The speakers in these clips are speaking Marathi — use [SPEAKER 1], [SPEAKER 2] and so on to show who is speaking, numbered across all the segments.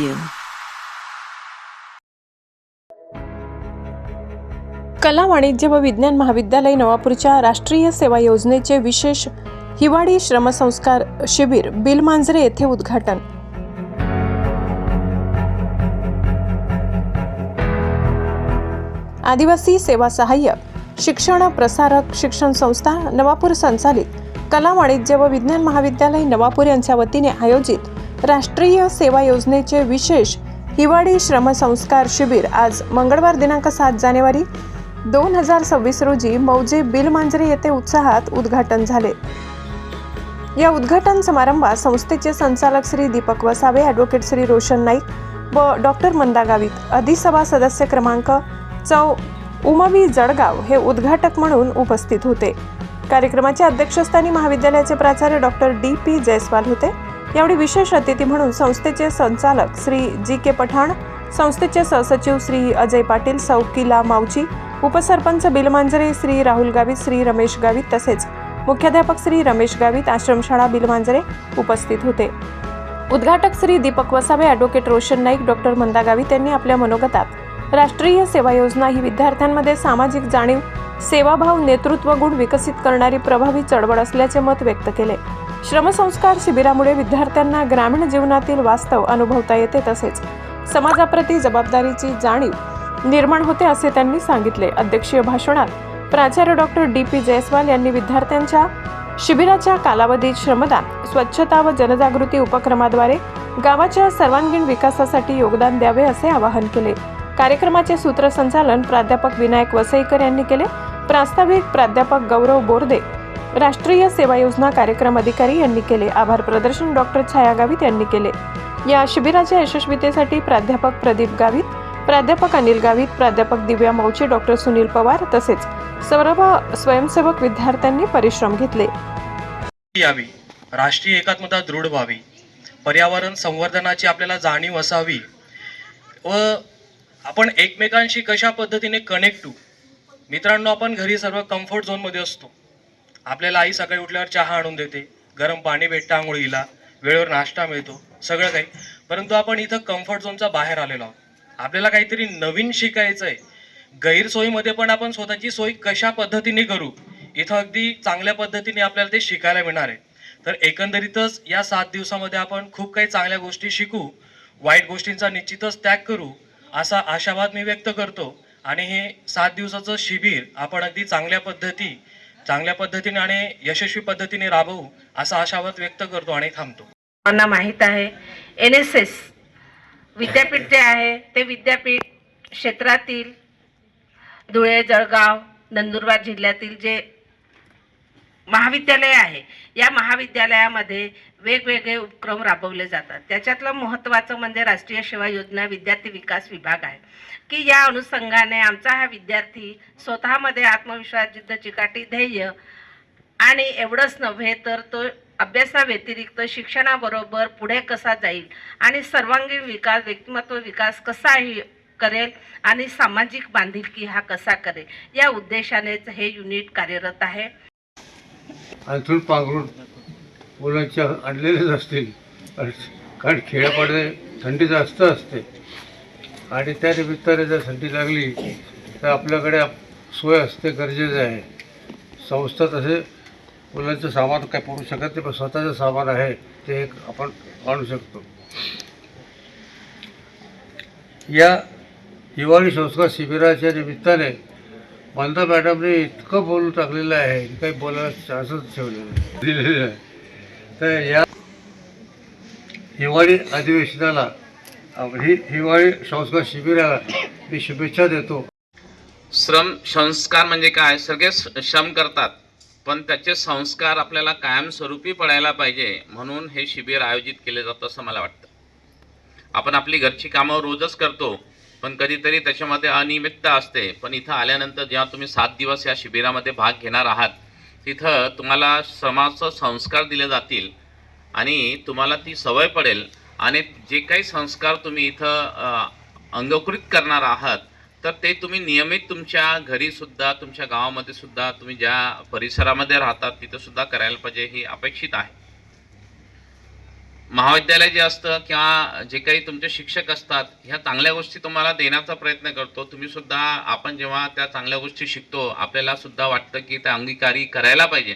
[SPEAKER 1] you. कला वाणिज्य व विज्ञान महाविद्यालय नवापूरच्या राष्ट्रीय सेवा योजनेचे विशेष हिवाळी श्रमसंस्कार शिबिर बिलमांजरे येथे उद्घाटन आदिवासी सेवा सहाय्यक शिक्षण प्रसारक शिक्षण संस्था नवापूर संचालित कला वाणिज्य व विज्ञान महाविद्यालय नवापूर यांच्या वतीने आयोजित राष्ट्रीय सेवा योजनेचे विशेष हिवाळी श्रमसंस्कार शिबिर आज मंगळवार दिनांक सात जानेवारी दोन हजार सव्वीस रोजी मौजे बिलमांजरे येथे उत्साहात उद्घाटन झाले. या उद्घाटन समारंभात संस्थेचे संचालक श्री दीपक वसावे ॲडव्होकेट श्री रोशन नाईक व डॉक्टर मंदा गावित अधिसभा सदस्य क्रमांक चौ उमावी जळगाव हे उद्घाटक म्हणून उपस्थित होते. कार्यक्रमाच्या अध्यक्षस्थानी महाविद्यालयाचे प्राचार्य डॉक्टर डी पी जयस्वाल होते. यावेळी विशेष अतिथी म्हणून संस्थेचे संचालक श्री जी के पठाण संस्थेचे सहसचिव श्री अजय पाटील सौकिला मावजी उपसरपंच बिलमांजरे श्री राहुल गावित श्री रमेश गावित तसेच मुख्याध्यापक श्री रमेश गावित आश्रमशाळा बिलमांजरे उपस्थित होते. उद्घाटक श्री दीपक वसावे ॲडव्होकेट रोशन नाईक डॉक्टर मंदा गावित यांनी आपल्या मनोगतात राष्ट्रीय सेवा योजना ही विद्यार्थ्यांमध्ये सामाजिक जाणीव सेवाभाव नेतृत्व गुण विकसित करणारी प्रभावी चळवळ असल्याचे मत व्यक्त केले. श्रमसंस्कार शिबिरामुळे विद्यार्थ्यांना ग्रामीण जीवनातील वास्तव अनुभवता येते तसेच समाजाप्रती जबाबदारीची जाणीव निर्माण होते असे त्यांनी सांगितले. अध्यक्षीय भाषणात प्राचार्य डॉक्टर डी. पी. जयस्वाल यांनी विद्यार्थ्यांच्या शिबिराच्या कालावधीत श्रमदान स्वच्छता व जनजागृती उपक्रमाद्वारे गावाच्या सर्वांगीण विकासासाठी योगदान द्यावे असे आवाहन केले. कार्यक्रमाचे सूत्रसंचालन प्राध्यापक विनायक वसईकर यांनी केले. प्रास्ताविक प्राध्यापक गौरव बोर्दे राष्ट्रीय सेवा योजना कार्यक्रम अधिकारी यांनी केले. आभार प्रदर्शन डॉक्टर छाया गावित यांनी केले. या शिबिराच्या यशस्वीतेसाठी प्राध्यापक प्रदीप गावित प्राध्यापक अनिल गावित प्राध्यापक दिव्या मौचे डॉक्टर सुनील पवार तसेच सर्व स्वयंसेवक विद्यार्थ्यांनी परिश्रम घेतले.
[SPEAKER 2] यावी. राष्ट्रीय एकात्मता दृढ व्हावी. पर्यावरण संवर्धनाची आपल्याला जाणीव असावी व आपण एकमेकांशी कशा पद्धतीने कनेक्ट होऊ? मित्रांनो आपण घरी सर्व कम्फर्ट झोनमध्ये असतो. आपल्याला आई सकाळी उठल्यावर चहा आणून देते गरम पाणी भेटतं आंघोळीला वेळेवर नाश्ता मिळतो सगळं काही. परंतु आपण इथं कम्फर्ट झोनचा बाहेर आलेलो आहोत. आपल्याला काहीतरी नवीन शिकायचं आहे गैरसोयीमध्ये पण आपण स्वतःची सोय कशा पद्धतीने करू इथं अगदी चांगल्या पद्धतीने आपल्याला ते शिकायला मिळणार आहे. तर एकंदरीतच या सात दिवसामध्ये आपण खूप काही चांगल्या गोष्टी शिकू वाईट गोष्टींचा निश्चितच त्याग करू असा आशावाद मी व्यक्त करतो. आणि हे सात दिवसाचं शिबिर आपण अगदी चांगल्या पद्धती चांगल्या पद्धतीने आणि यशस्वी पद्धतीने राबवू असा आशावाद व्यक्त करतो आणि थांबतो.
[SPEAKER 3] सर्वांना माहीत आहे एन एस एस विद्यापीठ जे आहे ते विद्यापीठ क्षेत्रातील धुळे जळगाव नंदुरबार जिल्ह्यातील जे महाविद्यालय आहे. या महाविद्यालयामध्ये वेगवेगळे उपक्रम राबवले जातात. त्याच्यातलं महत्त्वाचं म्हणजे राष्ट्रीय सेवा योजना विद्यार्थी विकास विभाग आहे. की या अनुषंगाने आमचा हा विद्यार्थी स्वतःमध्ये आत्मविश्वास जिद्द चिकाटी ध्येय आणि एवढंच नव्हे तर तो अभ्यासाव्यतिरिक्त शिक्षणाबरोबर पुढे कसा जाईल आणि सर्वांगीण विकास व्यक्तिमत्व विकास कसा करेल आणि सामाजिक बांधिलकी हा कसा करेल या उद्देशानेच हे युनिट कार्यरत आहे.
[SPEAKER 4] अंथरूण पांघरून मुलांच्या आणलेलेच असतील. कारण खेड्यापाडे थंडी जास्त असते. आणि त्या निमित्ताने जर थंडी लागली तर आपल्याकडे सोय असते गरजेचं आहे. संस्था तसे मुलांचं सामान काय पडू शकत नाही पण स्वतःचं सामान आहे ते एक आपण आणू शकतो. या हिवाळी संस्कार शिबिराच्या निमित्ताने मंदा मॅडमने इतकं बोलून टाकलेलं आहे की काही बोलायला चान्सच ठेवलेलं दिलेलं आहे. तर या हिवाळी अधिवेशनाला ही हिवाळी संस्कार शिबिराला मी शुभेच्छा देतो.
[SPEAKER 5] श्रम संस्कार म्हणजे काय? सगळे श्रम करतात पण त्याचे संस्कार आपल्याला कायमस्वरूपी पडायला पाहिजे म्हणून हे शिबिर आयोजित केले जातं असं मला वाटतं. आपण आपली घरची कामं रोजच करतो पण कधीतरी त्याच्यामध्ये अनियमितता असते. पण इथं आल्यानंतर जेव्हा तुम्ही सात दिवस या शिबिरामध्ये भाग घेणार आहात तिथं तुम्हाला श्रमाचं संस्कार दिले जातील आणि तुम्हाला ती सवय पडेल आणि जे काही संस्कार तुम्ही इथं अंगकृत करणार आहात तर ते तुम्ही नियमित तुमच्या घरीसुद्धा तुमच्या गावामध्ये सुद्धा तुम्ही ज्या परिसरामध्ये राहतात तिथंसुद्धा करायला पाहिजे ही अपेक्षित आहे. महाविद्यालय जे असतं किंवा जे काही तुमचे शिक्षक असतात ह्या चांगल्या गोष्टी तुम्हाला देण्याचा प्रयत्न करतो. तुम्ही सुद्धा आपण जेव्हा त्या चांगल्या गोष्टी शिकतो आपल्याला सुद्धा वाटतं की त्या अंगीकारी करायला पाहिजे.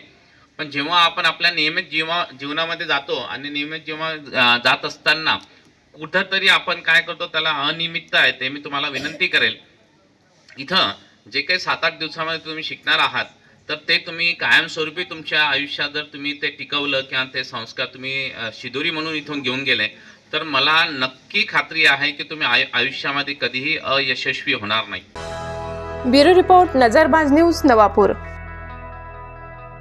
[SPEAKER 5] पण जेव्हा आपण आपल्या नियमित जीवा जीवनामध्ये जातो आणि नियमित जेव्हा जात असताना कुठंतरी आपण काय करतो त्याला अनियमितता आहे ते मी तुम्हाला विनंती करेल. इथं जे काही सात आठ दिवसामध्ये तुम्ही शिकणार आहात तर ते तुम्ही कायमस्वरूपी तुमच्या आयुष्यात जर तुम्ही ते टिकवलं किंवा ते संस्कार तुम्ही शिदोरी म्हणून इथून घेऊन गेले तर मला नक्की खात्री आहे की तुम्ही आयु आयुष्यामध्ये कधीही अयशस्वी होणार नाही.
[SPEAKER 1] Bureau report Nazarbaz news Navapur.